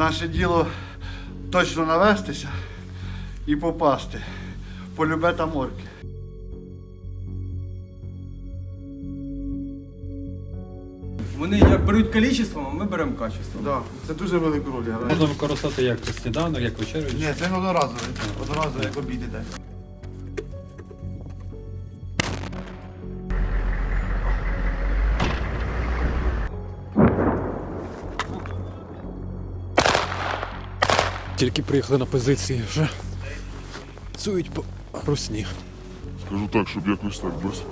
Наше діло точно навестися і попасти. Полюбе та морки. Вони як беруть кількістю, а ми беремо качеством. Да, це дуже велику роль грає. Можна використати як сніданок, як вечерю. Ні, це не одноразове. Одноразове як обід іде. Тільки приїхали на позиції вже. Цують по русні. Скажу так, щоб якось так без.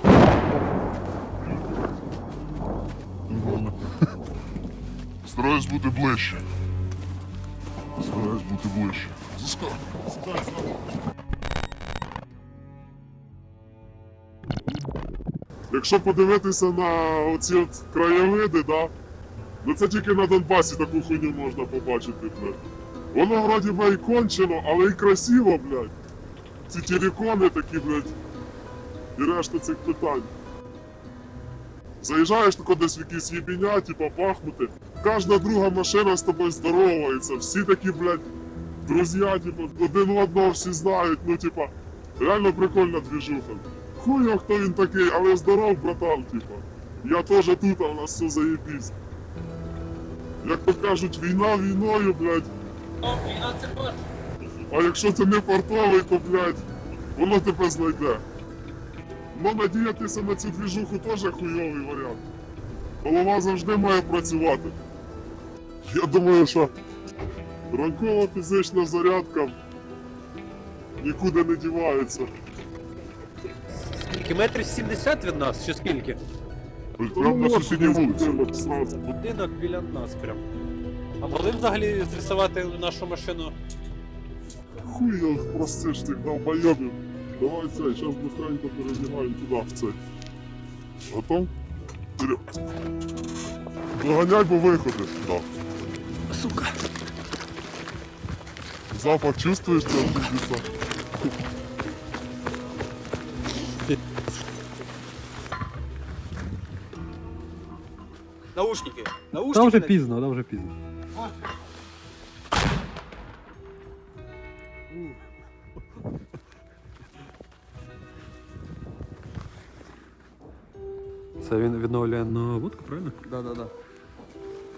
Стараюсь бути ближче. Стараюсь бути ближче. Сідай. Якщо подивитися на оці от краєвиди, да, ну це тільки на Донбасі таку хуйню можна побачити, блядь. Воно вроді би і кончено, але і красиво, блядь. Ці терикони такі, блядь, і решта цих питань. Заїжджаєш тако десь в якісь їбіня, типа бахнути. Кожна друга машина з тобою здоровається. Всі такі, блядь, друзі, типа, один одного всі знають. Ну, типа, реально прикольна двіжуха. Хуй хто він такий, але здоров, братан, типа. Я теж тут, а у нас все заєбісь. Як то кажуть, війна війною, блядь. А якщо це не фартовий, то, блядь, воно тебе знайде. Ну, надіятися на цю двіжуху теж хуйовий варіант. Голова завжди має працювати. Я думаю, що ранкова фізична зарядка нікуди не дівається. Скільки метрів 70 від нас, чи скільки? Прямо на сусідній вулиці. Будинок біля нас прям. А могли взагалі зрисувати нашу машину? Хуй його простиш тих долбойобів. Давай цей, зараз быстренько перебігаємо туди в цей. Готов? Вперед. Доганяй, бо виходиш. Так. Сука. Запах чувствуєш цього піздеця? Наушники. Наушники. вже на- пізно, та вже пізно. Це він відновлює на вудку, правильно? Да, да, да.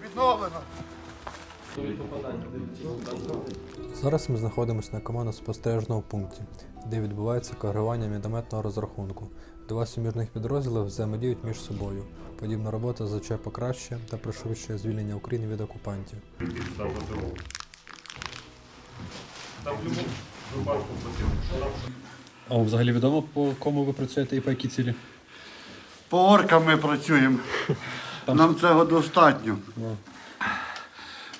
Відновлено. Зараз ми знаходимося на командно-спостережному пункті, де відбувається коригування мінометного розрахунку. Два сумірних підрозділи взаємодіють між собою. Подібна робота зазвичай покращує та пришвидшує звільнення України від окупантів. А взагалі відомо по кому ви працюєте і по якій цілі? По оркам ми працюємо. Нам цього достатньо.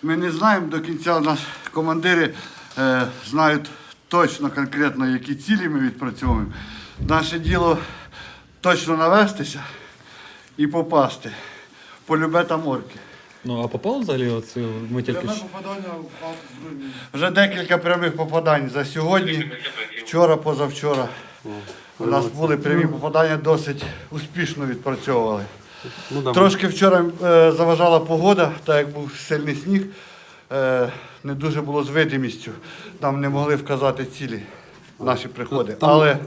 Ми не знаємо до кінця, наші командири е, знають точно конкретно, які цілі ми відпрацьовуємо. Наше діло точно навестися і попасти. Полюбе та морки. Ну а попало взагалі оце ми тільки Пряме попадання. Вже декілька прямих попадань за сьогодні, вчора, позавчора. У нас були прямі попадання, досить успішно відпрацьовували. Ну, да, Трошки вчора е, заважала погода, так як був сильний сніг, не дуже було з видимістю. Нам не могли вказати цілі наші приходи. там- Але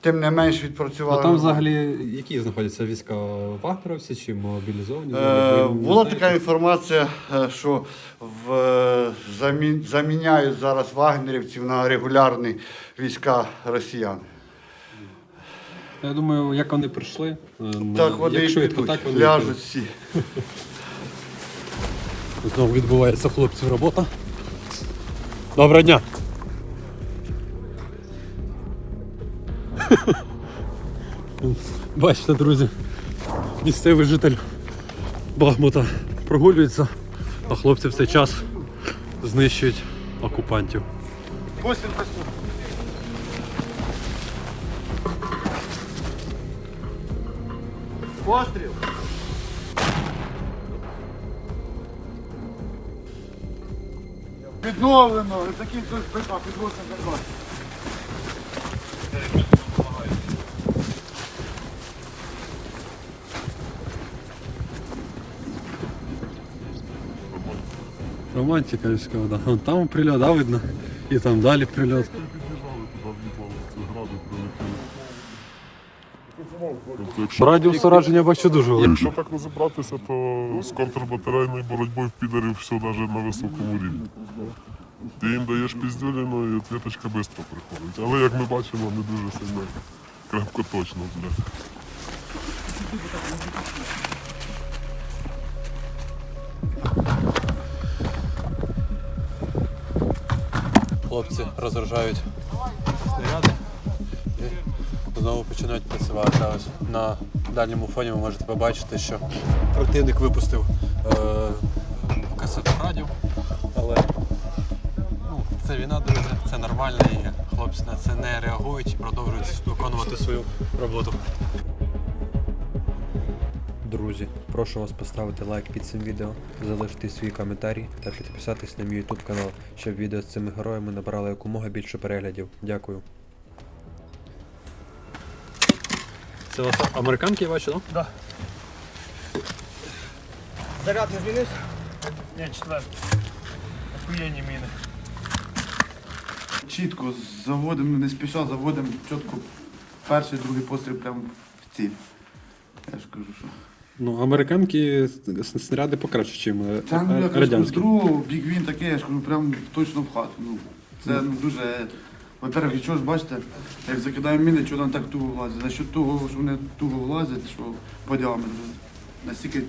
тим не менш А відпрацювали. там взагалі які знаходяться війська вагнеровці чи мобілізовані? Е, Ви не була знаєте? така інформація, е, що в, е, замі- заміняють зараз вагнерівців на регулярні війська росіян. Я думаю, як вони прийшли. е, на- Так вони і швидко, підуть, так вони ляжуть всі. Знову відбувається хлопців робота. Доброго дня! Бачите, друзі, місцевий житель Бахмута прогулюється, а хлопці в цей час знищують окупантів. Постріл! Відновлено, таким хтось припав, підвозимо клас. романтика людська да. Вон там прильот, да, видно? І там далі прильот. Якщо, Радіус ураження бачу дуже великий. якщо так розібратися, то з контрбатарейною боротьбою в підарів все навіть на високому рівні. Ти їм даєш піздюліну і відвіточка швидко приходить. Але як ми бачимо, не дуже сильно крепко точно, блядь. Хлопці розгружають снаряди і знову починають працювати. Ось на дальньому фоні ви можете побачити, що противник випустив е, касетоградів, але ну, це війна, друзі, це нормально і хлопці на це не реагують і продовжують виконувати свою роботу. Друзі, прошу вас поставити лайк під цим відео, залишити свій коментарі та підписатись на мій YouTube канал, щоб відео з цими героями набрало якомога більше переглядів. Дякую. Це у вас американки, я бачу, так? Заряд не змінився? Ні, четвертий. Охуєнні міни. Чітко заводимо, не спіша заводимо чітко перший, другий постріл прямо в ціль. Я ж кажу, що. Ну, американки снаряди покраще, ніж ну я кажу, з радянські. другого бігвін такий, я ж кажу, прям точно в хату. Ну, це ну, дуже. Во-первых, і ж бачите, як закидаємо міни, чого вони так туго влазять. За що того, що вони туго влазять, що по діаметру. Настільки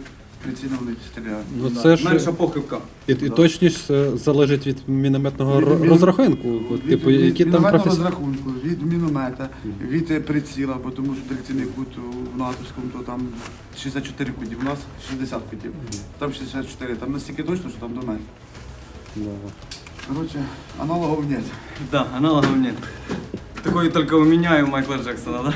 прицільно вони стріляють. Ну, це ж Менша похибка. і, і точність е, залежить від мінометного Від ро- мін- розрахунку. От, типу, від, які від там мінометного професі... розрахунку, від міномета, від е, приціла, бо тому що дирекційний кут в натовському, то там 64 кутів, у нас 60 кутів. Там 64, там настільки точно, що там до мене. Да. Коротше, аналогов нет. Да, аналогов нет. Такой только у меня и у Майкла Джексона, да?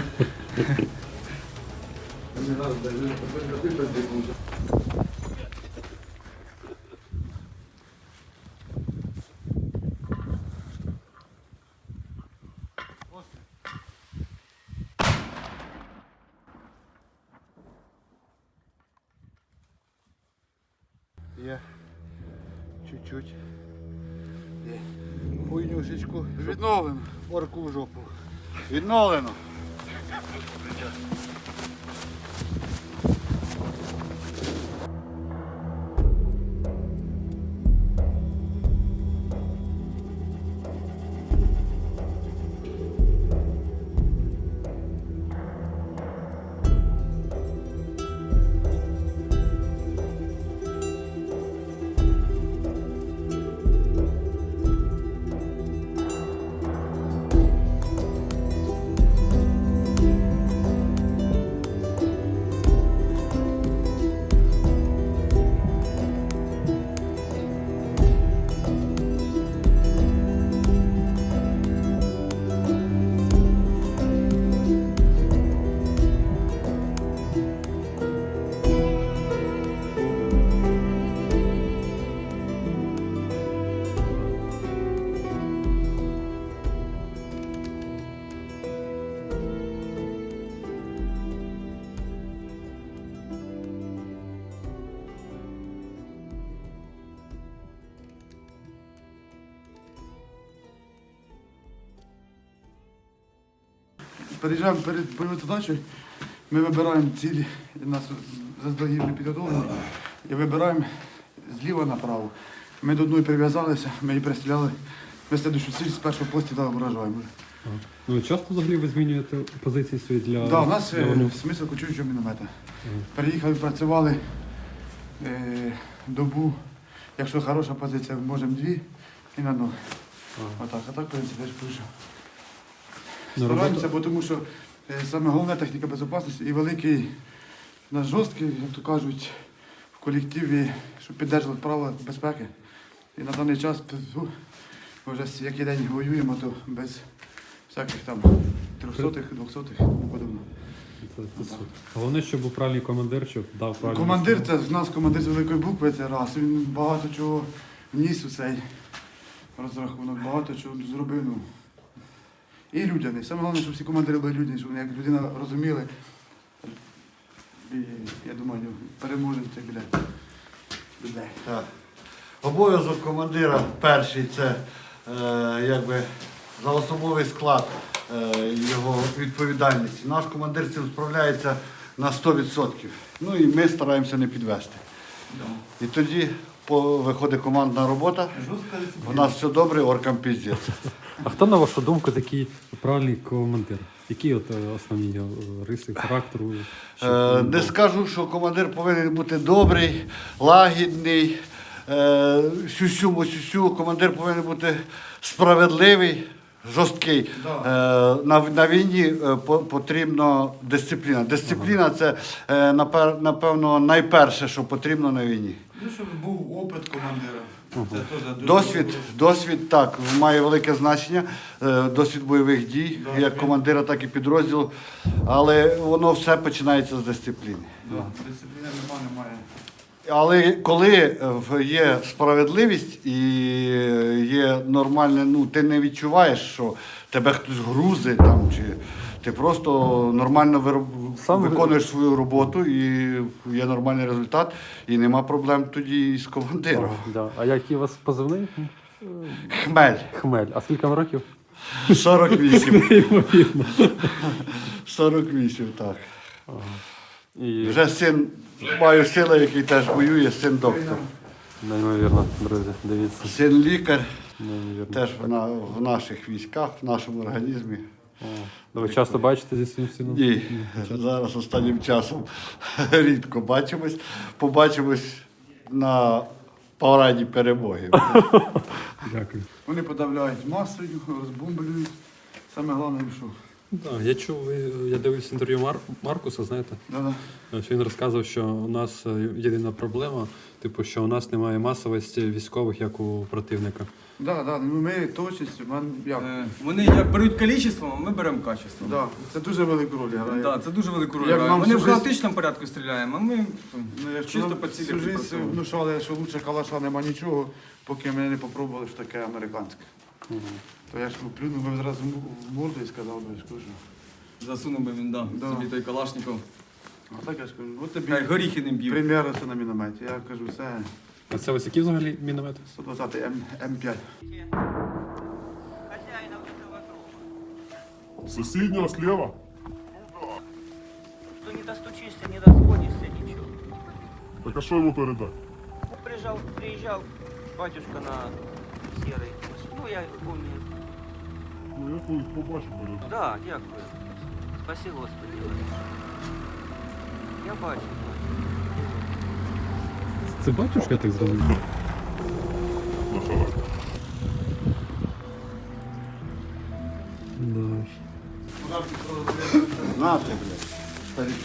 Відновлено. Переїжджаємо перед бойовою задачею, ми вибираємо цілі, у нас заздалегідь не підготовлені, і вибираємо зліва направо. Ми до одної прив'язалися, ми її пристріляли, ми слідчу ціль з першого постріла вражаємо. Ну, часто взагалі ви змінюєте позиції свої для. Так, у нас для е, смисл кочуючого міномета. Переїхали, працювали е, добу. Якщо хороша позиція, можемо дві і на ногу. Отак, а так, в принципі. Ну, Стараємося, бо тому що е, саме головне техніка безпечності і великий наш жорсткий, як то кажуть, в колективі, щоб підтримувати правила безпеки. І на даний час ну, ми вже який день воюємо, то без всяких там трьохсотих, двохсотих подобно. Це, це. Головне, щоб був правильний командир, щоб дав правильний. Командир це в нас командир з великої букви, це раз. Він багато чого вніс у цей розрахунок, багато чого зробив. Ну. І людяний. Саме головне, щоб всі командири були людяні, щоб вони як людина розуміли. І я думаю, переможемо цих людей. людей. Обов'язок командира перший це е, якби за особовий склад е, його відповідальності. Наш командир цим справляється на 100%. Ну і ми стараємося не підвести. І тоді по, виходить командна робота. У нас все добре, оркам піздець. А хто, на вашу думку, такий правильний командир? Які от е, основні е, риси характеру? Е, Не скажу, що командир повинен бути добрий, лагідний, е, сюсю сюсю. Командир повинен бути справедливий, жорсткий. Е, На, на війні е, по- потрібна дисципліна. Дисципліна це е, напевно найперше, що потрібно на війні. Ну, щоб був опит командира. Досвід, досвід так має велике значення. е, Досвід бойових дій, як командира, так і підрозділу. Але воно все починається з дисципліни. Дисципліни нема, немає. Але коли е, є справедливість і є нормальне, ну ти не відчуваєш, що тебе хтось грузить там, чи ти просто нормально вироб- Сам виконуєш свою роботу і є нормальний результат, і нема проблем тоді з командиром. Да. А який у вас позивний? Хмель Хмель. А скільки вам років? 48. 48, так. І Вже син, маю сина, який теж воює, син доктор. неймовірно, друзі, дивіться. Син лікар. Неймовірно. Теж в, на, в наших військах, в нашому організмі. Ну, Ви часто бачите зі своїм сином? Ні, зараз останнім часом рідко бачимось. Побачимось на параді перемоги. Дякую. Вони подавляють масою, розбомблюють. Саме головне, що. Да, я чув, я дивився інтерв'ю Мар... Маркуса, знаєте. Да-да. Він розказував, що у нас е, єдина проблема, типу, що у нас немає масовості військових, як у противника. Да, да, ну ми точністю, мен, як? Е, Вони як беруть кількістю, а ми беремо качеством. Да, це дуже велику роль грає. Да, це дуже велику роль. Як грає. нам Вони в всю жизнь- хаотичному порядку стріляємо, а ми м, Ну, якщо чисто нам по цілі всю жизнь працюємо. внушали, що лучше калаша нема нічого, поки ми не попробували що таке американське. То я ж плюнув би зразу в морду і сказав би, що. Засунув би він да, Да. собі той калашников. А так я ж кажу, от тобі Хай горіхи ним б'ють. прем'єра це на мінометі. Я кажу, це А це ось які взагалі міномети? 120 М, М5. Соседняя слева. Что не достучишься, не дозвонишься, ничего. Так а что ему передать? Ну, приезжал, приезжал батюшка на машине. Ну, я помню. Ну я тут побачу передать. Да, дякую. Спаси Господи. Я бачу. Це батюшка, я так? На характер. Да. Блядь.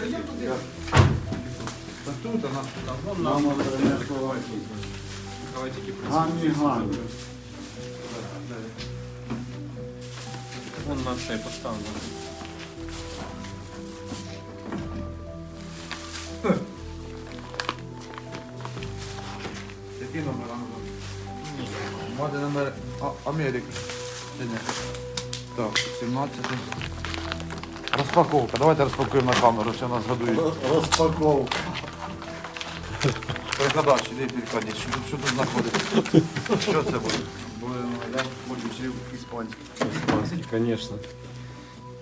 Тут, а нас Мама принесла Гамі гамі. Вон на цей поставлено. А- Америки. Чи ні? Так, 17. Розпаковка. Давайте розпакуємо на камеру, що нас годують. Розпаковка. Перекладач, іди перекладіть. Що тут, що тут знаходиться? Що це буде? Бо я хочу вчив іспанську. Конечно.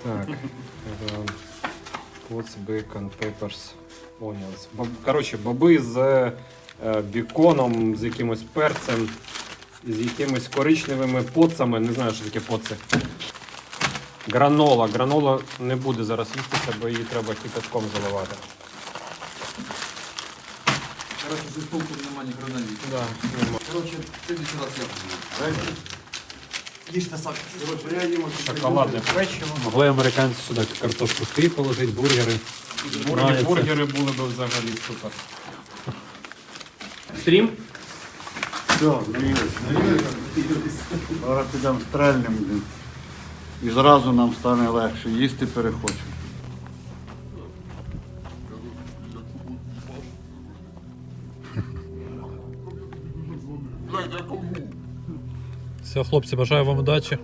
Так. это Pots, bacon, peppers, onions. Боб- Коротше, боби з е, біконом, з якимось перцем, з якимись коричневими поцами. Не знаю, що таке поци. Гранола. Гранола не буде зараз їстися, бо її треба кипятком заливати. Короче, зі спілку нема ні гранатів. Да, нема. Короче, следующий раз я Їжте їм Шоколадне печиво. Могли американці сюди картошку фрі положити, бургери. Бургери, бургери були б взагалі супер. Стрім? Все, наїлись. Зараз підемо стрельним. І зразу нам стане легше. Їсти перехочемо. Все, хлопці, бажаю вам удачі.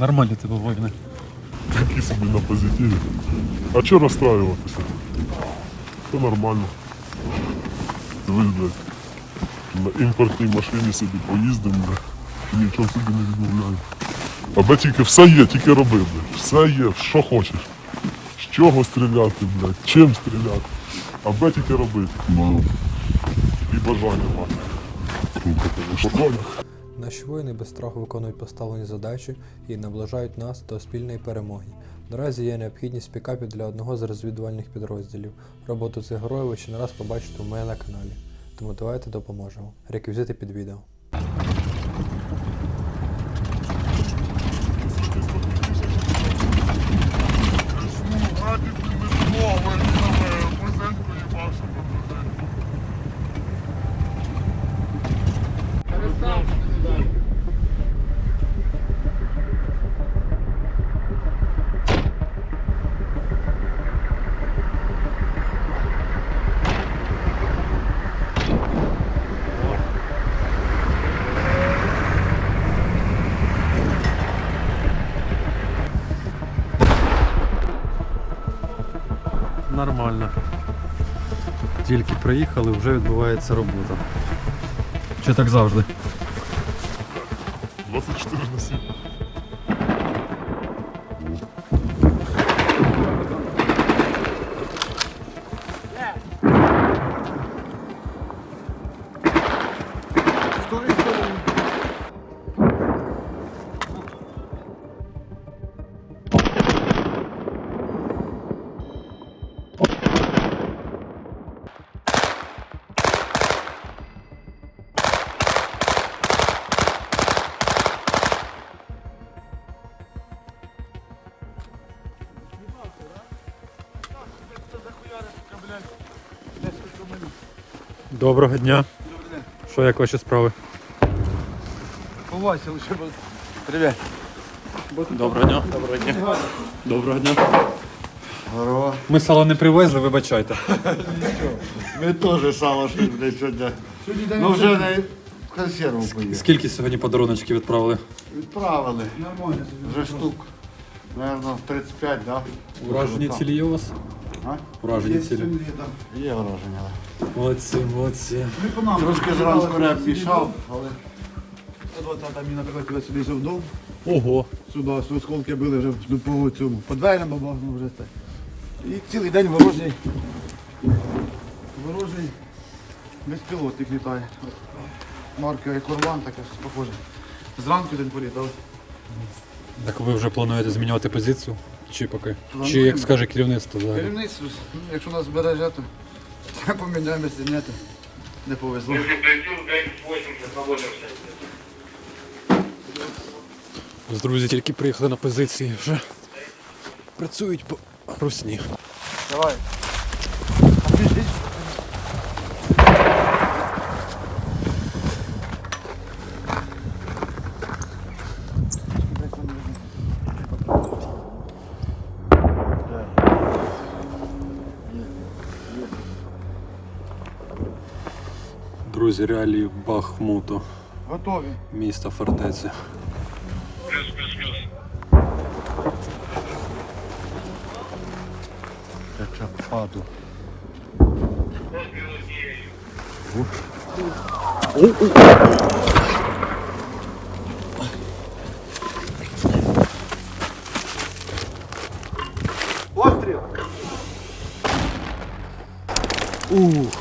Нормальні тебе воїни. Такі собі на позитиві. А чого розстраюватися? Це нормально. Ви, блядь, на імпортній машині собі поїздимо, блядь, нічого собі не відмовляю. Аби тільки все є, тільки роби, блядь. Все є, що хочеш. З чого стріляти, блядь, чим стріляти. Аби тільки робити. Ну. І бажання мати. Спокійно. Наші воїни без страху виконують поставлені задачі і наближають нас до спільної перемоги. Наразі є необхідність пікапів для одного з розвідувальних підрозділів. Роботу цих героїв ви ще не раз побачите у мене на каналі. Тому давайте допоможемо. Реквізити під відео. Нормально. Тільки приїхали, вже відбувається робота. Чи так завжди? Доброго дня. Що як ваші справи? Ховайся лише. Привіт. Доброго дня. Доброго дня. Доброго дня. Здорово. Ми сало не привезли, вибачайте. Ми теж сало щось, блядь, сьогодні. Ну вже не в консерву поїхали. Скільки сьогодні подаруночків відправили? Відправили. Нормально. Вже штук. Наверно, 35, да? Уражені цілі є у вас? А? Уражені цілі. Є враження. Молодці, молодці. Трошки зранку реп мішав, але Там мені, наприклад, йшов вдома, Ого. сюди, осколки били вже ну, по цьому, по дверям бабахнув вже так. І цілий день ворожий, ворожий безпілотник літає. Марка Корван така ж похоже. Зранку день політав. Так ви вже плануєте змінювати позицію? Чи поки? Чи як скаже керівництво взагалі? Керівництво, ну, якщо нас збереже, то поміняємося, ні, то не повезло. Ось Друзі тільки приїхали на позиції, вже працюють по русні. Давай. Друзі, реалії Бахмуту, Готові. міста фортеці. я паду. Постріл! Є.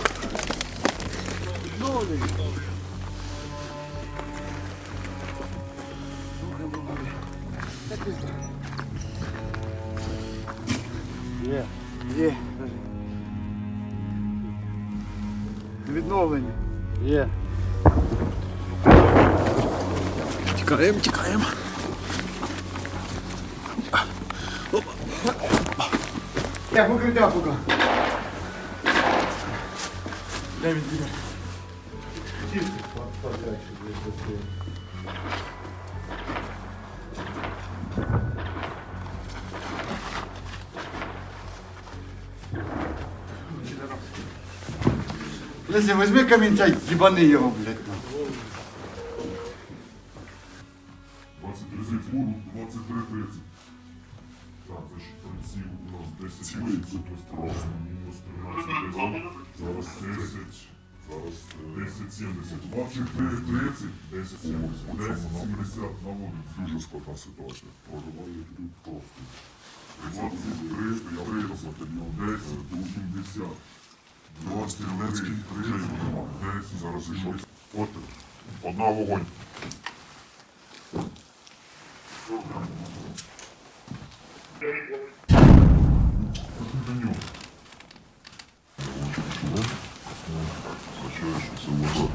Леся, візьми камінця, їбани його, блядь. нахуй. 23 секунди, Так, це ж у нас 10 хвилин, це просто мінус 13 хвилин. Зараз 10, зараз е, 10.70. 23.30, 10.70, 10.70 на вулиці. Дуже складна ситуація. Проживаю тут просто. 23.30, 10.70 стрілецький, 30, 10, зараз ішов. От, одна вогонь. Означає, що це вода.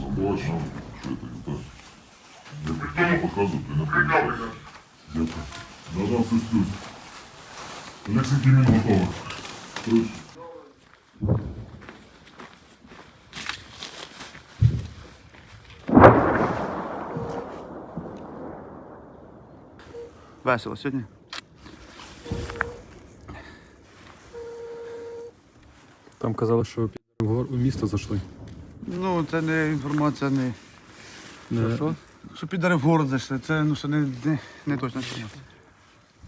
Замочено, що це так. Я хотів показувати, не пам'ятаю. Дякую. Надав костюм. Олексій Кімін готовий. Тож, Весело сьогодні. Там казали, що під в місто зайшли. Ну, це не інформація, не. Не- Що? Що підари в город зайшли, це ну, що не, не, не точна інформація.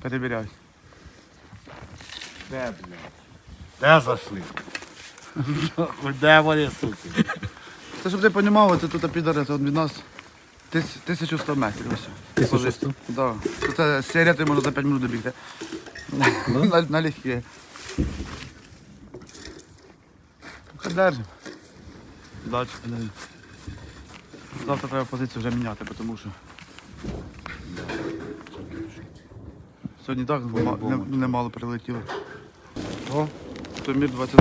Перевіряй. Де, блядь? Де зайшли? Де вони, суки? Це щоб ти розумів, це тут підари, це від нас тис- 1100 метрів. Ось. 1100? Да. Це серія, ти можна за 5 минут добігти. На, на легкі. Поки держимо. Далі підари. Завтра треба позицію вже міняти, тому що. Сьогодні так нема- не- немало прилетіло. О, то мір 20.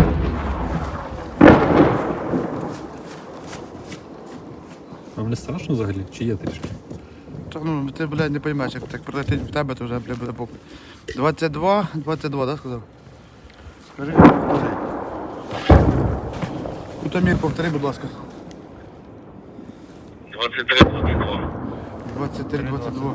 Вам не страшно взагалі? Чи є трішки? Так, ну, ти, блядь, не поймеш, як так прилетить в тебе, то вже, блядь, буде похуй. 22, 22, так сказав? Скажи, повтори. Утомір, повтори, будь ласка. 23, 22. 23, 22.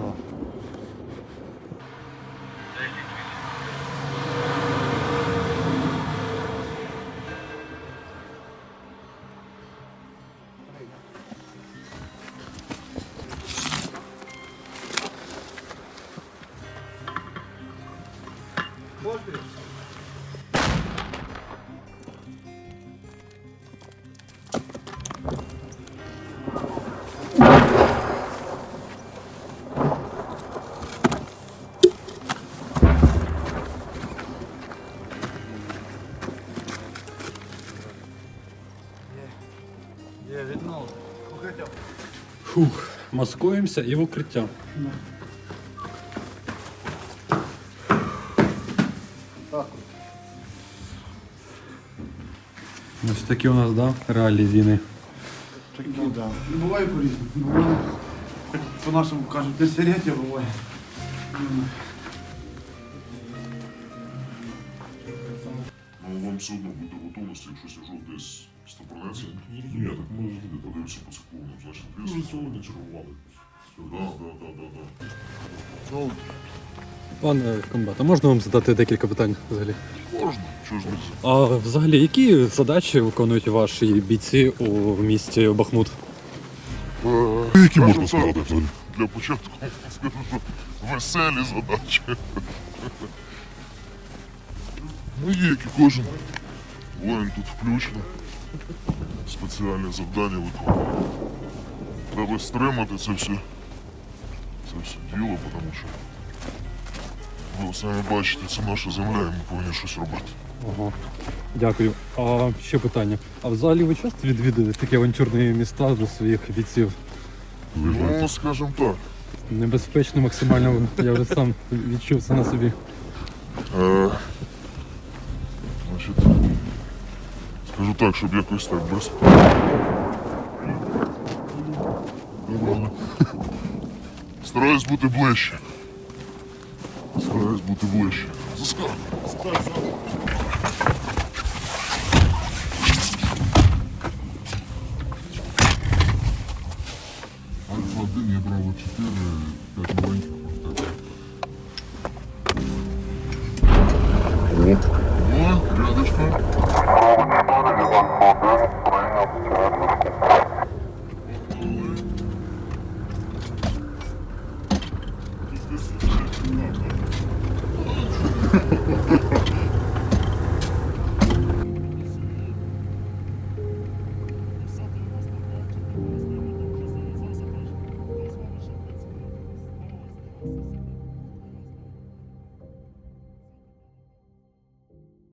Фух, маскуємося і в укриття. Ось такі у нас, да, реалії війни. Такі, да. Ну, буває по-різному. Буває, як по-нашому кажуть, десятиліття буває. Ви сьогодні чергували. Так, так, так, так, так. Пане комбат, а можна вам задати декілька питань взагалі? Можна, чого ж не А взагалі, які задачі виконують ваші бійці у місті Бахмут? Які можна сказати взагалі? Для початку скажу, що веселі задачі. Ну, є, як і кожен воїн тут включено. Спеціальне завдання виконує. Треба стримати це все. Це все діло, тому що ви самі бачите, це наша земля, і ми повинні щось робити. Ага. Дякую. А ще питання. А взагалі ви часто відвідуєте такі авантюрні міста до своїх бійців? Ну, скажімо так. Небезпечно максимально, я вже сам відчув це на собі. Е, значить, скажу так, щоб якось так без. Нормально. Стараюсь бути ближче. Стараюсь бути ближче. Заскак.